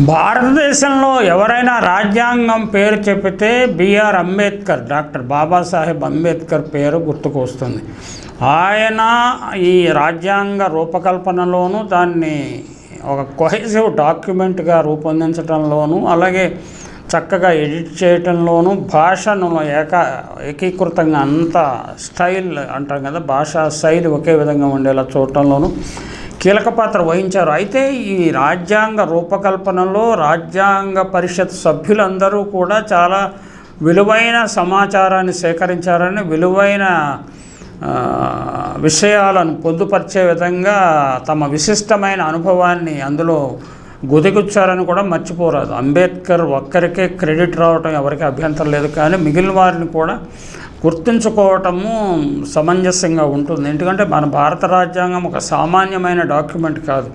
భారతదేశంలో ఎవరైనా రాజ్యాంగం పేరు చెబితే B R Ambedkar doctor Babasaheb Ambedkar పేరు గుర్తుకు వస్తుంది. ఆయన ఈ రాజ్యాంగ రూపకల్పనలోనూ దాన్ని ఒక కొహెసివ్ డాక్యుమెంట్గా రూపొందించడంలోనూ అలాగే చక్కగా ఎడిట్ చేయటంలోనూ భాషను ఏక ఏకీకృతంగా అంత స్టైల్ అంటాం కదా భాషా శైలి ఒకే విధంగా ఉండేలా చూడటంలోనూ కీలక పాత్ర వహించారు. అయితే ఈ రాజ్యాంగ రూపకల్పనలో రాజ్యాంగ పరిషత్ సభ్యులందరూ కూడా చాలా విలువైన సమాచారాన్ని సేకరించారని విలువైన విషయాలను పొందుపరిచే విధంగా తమ విశిష్టమైన అనుభవాన్ని అందులో గుదిగుచ్చారని కూడా మర్చిపోరాదు. అంబేద్కర్ ఒక్కరికే క్రెడిట్ రావటం ఎవరికి అభ్యంతరం లేదు. కానీ మిగిలిన వారిని కూడా గుర్తుంచుకోవటము సమంజసంగా ఉంటుంది. ఎందుకంటే మన భారత రాజ్యాంగం ఒక సామాన్యమైన డాక్యుమెంట్ కాదు.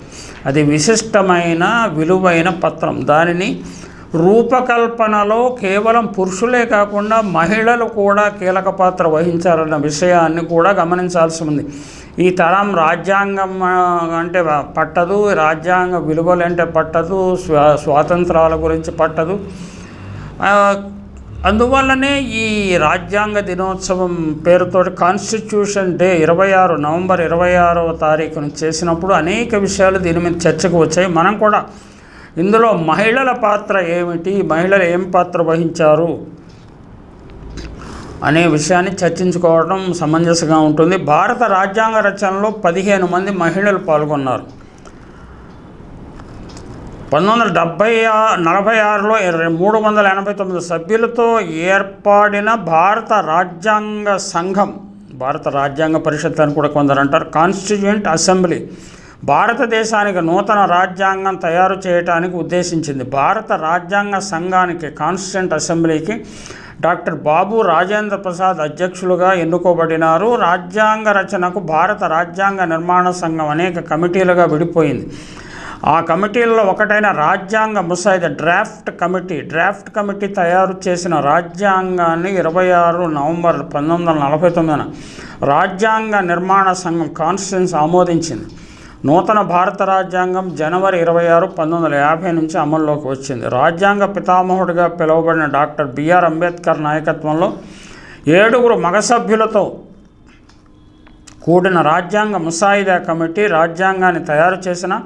అది విశిష్టమైన విలువైన పత్రం. దానిని రూపకల్పనలో కేవలం పురుషులే కాకుండా మహిళలు కూడా కీలక పాత్ర వహించారన్న విషయాన్ని కూడా గమనించాల్సి ఉంది. ఈ తరం రాజ్యాంగం అంటే పట్టదు రాజ్యాంగ విలువలు అంటే పట్టదు స్వా స్వాతంత్రాల గురించి పట్టదు. అందువల్లనే ఈ రాజ్యాంగ దినోత్సవం పేరుతో కాన్స్టిట్యూషన్ డే ఇరవై ఆరు నవంబర్ ఇరవై ఆరవ తారీఖున చేసినప్పుడు అనేక విషయాలు దీని మీద చర్చకు వచ్చాయి. మనం కూడా ఇందులో మహిళల పాత్ర ఏమిటి మహిళలు ఏం పాత్ర వహించారు అనే విషయాన్ని చర్చించుకోవడం సమంజసంగా ఉంటుంది. భారత రాజ్యాంగ రచనలో పదిహేను మంది మహిళలు పాల్గొన్నారు. పంతొమ్మిది వందల డెబ్బై ఆ- నలభై ఆరులో ఇరవై మూడు వందల ఎనభై తొమ్మిది సభ్యులతో ఏర్పడిన భారత రాజ్యాంగ సంఘం భారత రాజ్యాంగ పరిషత్ అని కూడా కొందరు అంటారు కాన్స్టిట్యూంట్ అసెంబ్లీ భారతదేశానికి నూతన రాజ్యాంగం తయారు చేయడానికి ఉద్దేశించింది. భారత రాజ్యాంగ సంఘానికి కాన్స్టిట్యూంట్ అసెంబ్లీకి డాక్టర్ బాబు రాజేంద్ర ప్రసాద్ అధ్యక్షులుగా ఎన్నుకోబడినారు. రాజ్యాంగ రచనకు భారత రాజ్యాంగ నిర్మాణ సంఘం అనేక కమిటీలుగా విడిపోయింది. ఆ కమిటీల్లో ఒకటైన రాజ్యాంగ ముసాయిదా డ్రాఫ్ట్ కమిటీ. డ్రాఫ్ట్ కమిటీ తయారు చేసిన రాజ్యాంగాన్ని ఇరవై ఆరు నవంబర్ పంతొమ్మిది వందల నలభై తొమ్మిదిన రాజ్యాంగ నిర్మాణ సంఘం కాన్స్టిట్యూన్స్ ఆమోదించింది. నూతన భారత రాజ్యాంగం జనవరి ఇరవై ఆరు పంతొమ్మిది వందల యాభై నుంచి అమల్లోకి వచ్చింది. రాజ్యాంగ పితామహుడిగా పిలువబడిన డాక్టర్ బిఆర్ అంబేద్కర్ నాయకత్వంలో ఏడుగురు మగ సభ్యులతో కూడిన రాజ్యాంగ ముసాయిదా కమిటీ రాజ్యాంగాన్ని తయారు చేసిన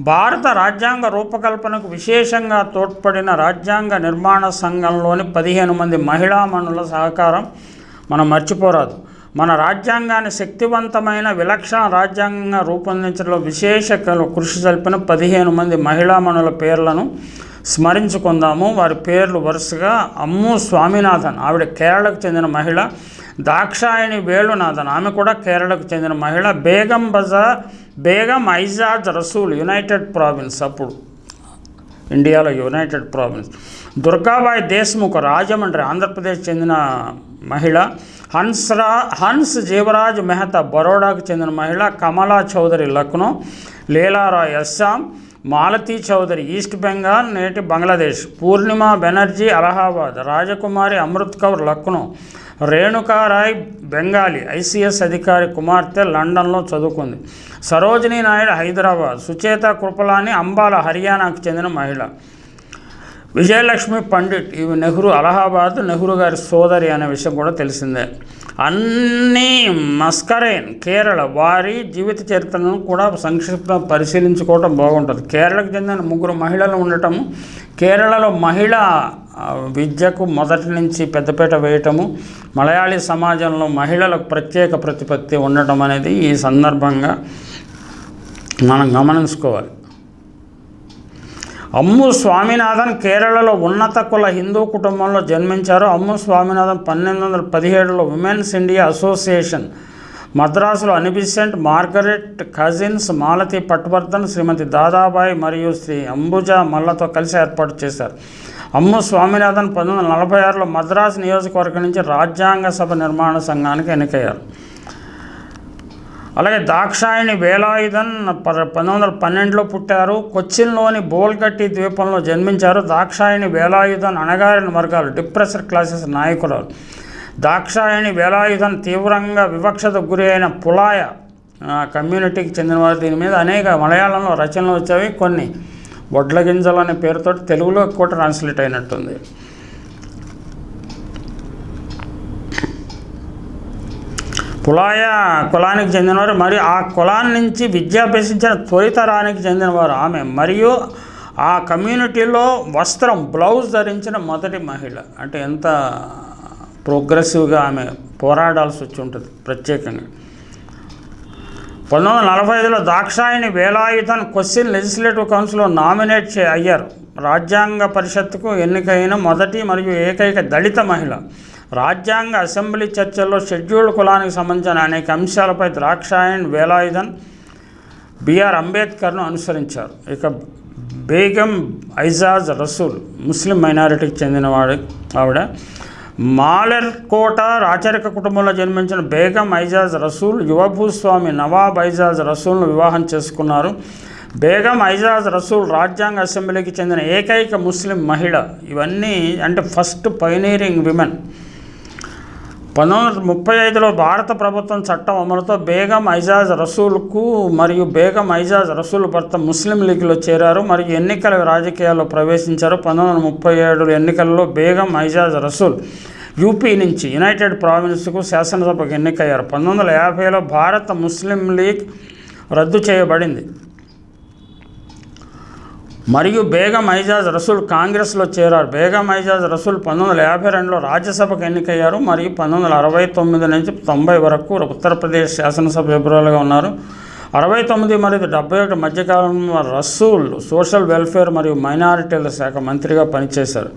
భారత రాజ్యాంగ రూపకల్పనకు విశేషంగా తోడ్పడిన రాజ్యాంగ నిర్మాణ సంఘంలోని పదిహేను మంది మహిళామణుల సహకారం మనం మర్చిపోరాదు. మన రాజ్యాంగాన్ని శక్తివంతమైన విలక్షణ రాజ్యాంగంగా రూపొందించడంలో విశేష కృషి జరిపిన పదిహేను మంది మహిళామణుల పేర్లను స్మరించుకుందాము. వారి పేర్లు వరుసగా అమ్ము స్వామినాథన్ ఆవిడ కేరళకు చెందిన మహిళ. దాక్షాయణి వేణునాథన్. ఆమె కూడా కేరళకు చెందిన మహిళ. బేగం బజార్ బేగం ఐజాజ్ రసూల్ యునైటెడ్ ప్రావిన్స్ అప్పుడు. ఇండియాలో యునైటెడ్ ప్రావిన్స్. దుర్గాబాయి దేశ్ముఖ్ రాజమండ్రి ఆంధ్రప్రదేశ్ చెందిన మహిళ. హన్స్రా హన్స్ జీవరాజ్ మెహతా బరోడాకు చెందిన మహిళ. కమలా చౌదరి లక్నో. లీలారాయ్ అస్సాం. మాలతీ చౌదరి ఈస్ట్ బెంగాల్ నేటి బంగ్లాదేశ్. పూర్ణిమ బెనర్జీ అలహాబాద్. రాజకుమారి అమృత్ కౌర్ లక్నో. రేణుకారాయ్ బెంగాలీ ఐసీఎస్ అధికారి కుమార్తె లండన్లో చదువుకుంది. సరోజినీ నాయుడు హైదరాబాద్ సుచేత కృపలాని అంబాల హర్యానాకు చెందిన మహిళ. విజయలక్ష్మి పండిట్ ఇవి నెహ్రూ అలహాబాద్ నెహ్రూ గారి సోదరి అనే విషయం కూడా తెలిసిందే. అన్నీ మస్కరేన్ కేరళ వారి జీవిత చరిత్రను కూడా సంక్షిప్త పరిశీలించుకోవటం బాగుంటుంది. కేరళకు చెందిన ముగ్గురు మహిళలు ఉండటం కేరళలో మహిళ విద్యకు మొదటి నుంచి పెద్దపీట వేయటము మలయాళీ సమాజంలో మహిళలకు ప్రత్యేక ప్రతిపత్తి ఉండటం అనేది ఈ సందర్భంగా మనం గమనించుకోవాలి. అమ్ము స్వామినాథన్ కేరళలో ఉన్నత కుల హిందూ కుటుంబంలో జన్మించారు. అమ్ము స్వామినాథన్ పన్నెండు వందల పదిహేడులో ఉమెన్స్ ఇండియా అసోసియేషన్ మద్రాసులో Annie Besant Margaret Cousins Malati Patwardhan Shrimati Dadabhai మరియు శ్రీ అంబుజా మల్లతో కలిసి ఏర్పాటు చేశారు. అమ్ము స్వామినాథన్ పంతొమ్మిది వందల నలభై ఆరులో మద్రాసు నియోజకవర్గం నుంచి రాజ్యాంగ సభ నిర్మాణ సంఘానికి ఎన్నికయ్యారు. అలాగే దాక్షాయణి వేలాయుధన్ పంతొమ్మిది వందల పన్నెండులో పుట్టారు. కొచ్చిన్లోని బోల్గట్టి ద్వీపంలో జన్మించారు. దాక్షాయణి వేలాయుధన్ అణగారిన వర్గాలు డిప్రెసర్ క్లాసెస్ నాయకురాలు. దాక్షాయణి వేలాయుధం తీవ్రంగా వివక్షతకు గురి అయిన పులాయ కమ్యూనిటీకి చెందినవారు దీని మీద అనేక మలయాళంలో రచనలు వచ్చేవి కొన్ని వడ్ల గింజలు అనే పేరుతో తెలుగులో కూడా ట్రాన్స్లేట్ అయినట్టుంది. పులాయ కులానికి చెందినవారు మరియు ఆ కులాన్ని నుంచి విద్యాభ్యసించిన త్వరితరానికి చెందినవారు ఆమె. మరియు ఆ కమ్యూనిటీలో వస్త్రం బ్లౌజ్ ధరించిన మొదటి మహిళ. అంటే ఎంత ప్రోగ్రెసివ్గా ఆమె పోరాడాల్సి వచ్చి ఉంటుంది ప్రత్యేకంగా. పంతొమ్మిది వందల నలభై ఐదులో దాక్షాయిని వేలాయుధన్ క్వశ్చన్ లెజిస్లేటివ్ కౌన్సిల్లో నామినేట్ చే అయ్యారు. రాజ్యాంగ పరిషత్తుకు ఎన్నికైన మొదటి మరియు ఏకైక దళిత మహిళ. రాజ్యాంగ అసెంబ్లీ చర్చల్లో షెడ్యూల్డ్ కులానికి సంబంధించిన అనేక అంశాలపై ద్రాక్షాయణ్ వేలాయుధన్ బిఆర్ అంబేద్కర్ను అనుసరించారు. ఇక బేగం ఐజాజ్ రసూల్ ముస్లిం మైనారిటీకి చెందినవాడు ఆవిడ మాలెర్కోట రాచరిక కుటుంబంలో జన్మించిన బేగం ఐజాజ్ రసూల్ యువభూస్వామి నవాబ్ ఐజాజ్ రసూల్ను వివాహం చేసుకున్నారు. బేగం ఐజాజ్ రసూల్ రాజ్యాంగ అసెంబ్లీకి చెందిన ఏకైక ముస్లిం మహిళ. ఇవన్నీ అంటే ఫస్ట్ పైనీరింగ్ విమెన్. పంతొమ్మిది వందల ముప్పై ఐదులో భారత ప్రభుత్వం చట్టం అమలుతో బేగం ఐజాజ్ రసూల్కు మరియు బేగం ఐజాజ్ రసూల్ భర్త ముస్లిం లీగ్లో చేరారు. మరియు ఎన్నికల రాజకీయాల్లో ప్రవేశించారు. పంతొమ్మిది వందల ముప్పై ఏడు ఎన్నికల్లో బేగం ఐజాజ్ రసూల్ యూపీ నుంచి యునైటెడ్ ప్రావిన్స్కు శాసనసభకు ఎన్నికయ్యారు. పంతొమ్మిది వందల యాభైలో భారత ముస్లిం లీగ్ రద్దు చేయబడింది. మరియు బేగం ఐజాజ్ రసూల్ కాంగ్రెస్లో చేరారు. బేగం ఐజాజ్ రసూల్ పంతొమ్మిది వందల యాభై రెండులో రాజ్యసభకు ఎన్నికయ్యారు. మరియు పంతొమ్మిది వందల అరవై తొమ్మిది నుంచి తొంభై వరకు ఉత్తరప్రదేశ్ శాసనసభ సభ్యురాలుగా ఉన్నారు. అరవై తొమ్మిది మరియు డెబ్బై ఒకటి మధ్యకాలంలో రసూల్ సోషల్ వెల్ఫేర్ మరియు మైనారిటీల శాఖ మంత్రిగా పనిచేశారు.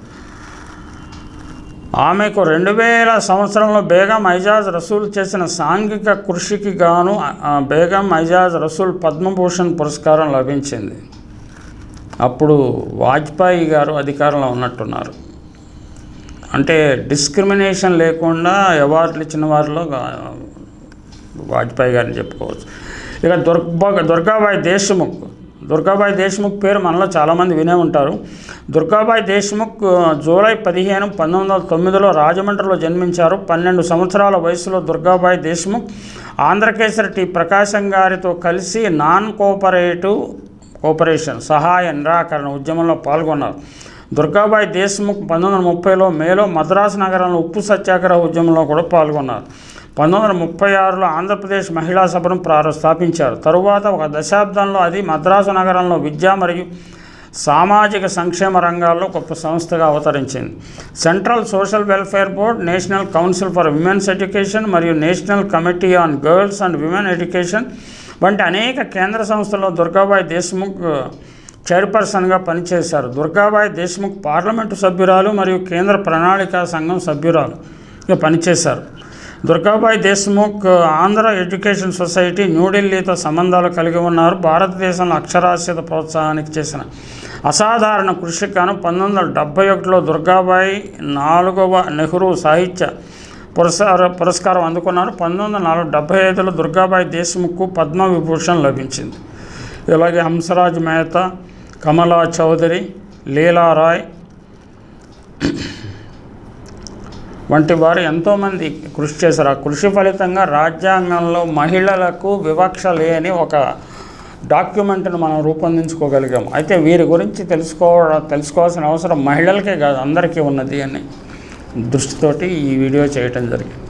ఆమెకు రెండు వేల సంవత్సరంలో బేగం ఐజాజ్ రసూల్ చేసిన సాంఘిక కృషికి గాను బేగం ఐజాజ్ రసూల్ పద్మభూషణ్ పురస్కారం లభించింది. అప్పుడు వాజ్పేయి గారు అధికారంలో ఉన్నట్టున్నారు. అంటే డిస్క్రిమినేషన్ లేకుండా అవార్డులు ఇచ్చిన వారిలో వాజ్పేయి గారిని చెప్పుకోవచ్చు. ఇక దుర్గా దుర్గాబాయి దేశ్ముఖ్ దుర్గాబాయి దేశ్ముఖ్ పేరు మనలో చాలామంది వినే ఉంటారు. దుర్గాబాయి దేశ్ముఖ్ జూలై పదిహేను పంతొమ్మిది వందల తొమ్మిదిలో రాజమండ్రిలో జన్మించారు. పన్నెండు సంవత్సరాల వయసులో దుర్గాబాయి దేశ్ముఖ్ ఆంధ్రకేసరి టి ప్రకాశం గారితో కలిసి నాన్ కోఆపరేటివ్ కోఆపరేషన్ సహాయ నిరాకరణ ఉద్యమంలో పాల్గొన్నారు. దుర్గాబాయి దేశ్ముఖ్ పంతొమ్మిది వందల ముప్పైలో మేలో మద్రాసు నగరంలో ఉప్పు సత్యాగ్రహ ఉద్యమంలో కూడా పాల్గొన్నారు. పంతొమ్మిది వందల ముప్పై ఆరులో ఆంధ్రప్రదేశ్ మహిళా సభను ప్రారంభ స్థాపించారు తరువాత ఒక దశాబ్దంలో అది మద్రాసు నగరంలో విద్య మరియు సామాజిక సంక్షేమ రంగాల్లో గొప్ప సంస్థగా అవతరించింది. Central Social Welfare Board National Council for Women's Education మరియు National Committee on Girls and Women Education వంటి అనేక కేంద్ర సంస్థల్లో దుర్గాబాయి దేశ్ముఖ్ చైర్పర్సన్గా పనిచేశారు. దుర్గాబాయి దేశ్ముఖ్ పార్లమెంటు సభ్యురాలు మరియు కేంద్ర ప్రణాళిక సంఘం సభ్యురాలుగా పనిచేశారు. దుర్గాబాయి దేశ్ముఖ్ ఆంధ్ర ఎడ్యుకేషన్ సొసైటీ న్యూఢిల్లీతో సంబంధాలు కలిగి ఉన్నారు. భారతదేశంలో అక్షరాస్యత ప్రోత్సాహానికి చేసిన అసాధారణ కృషికి గాను పంతొమ్మిది వందల డెబ్బై ఒకటిలో దుర్గాబాయి నాలుగవ నెహ్రూ సాహిత్య పురస్కార పురస్కారం అందుకున్నారు పంతొమ్మిది వందల నలభై డెబ్బై ఐదులో దుర్గాబాయి దేశ్ముఖ్కు పద్మవిభూషణ్ లభించింది. ఇలాగే హంసరాజ్ మెహతా కమలా చౌదరి లీలా రాయ్ వంటి వారు ఎంతోమంది కృషి చేశారు. ఆ కృషి ఫలితంగా రాజ్యాంగంలో మహిళలకు వివక్ష లేని ఒక డాక్యుమెంట్ను మనం రూపొందించుకోగలిగాం అయితే వీరి గురించి తెలుసుకోవడం తెలుసుకోవాల్సిన అవసరం మహిళలకే కాదు అందరికీ ఉన్నది అని. దృష్టితోటి ఈ వీడియో చేయటం జరిగింది.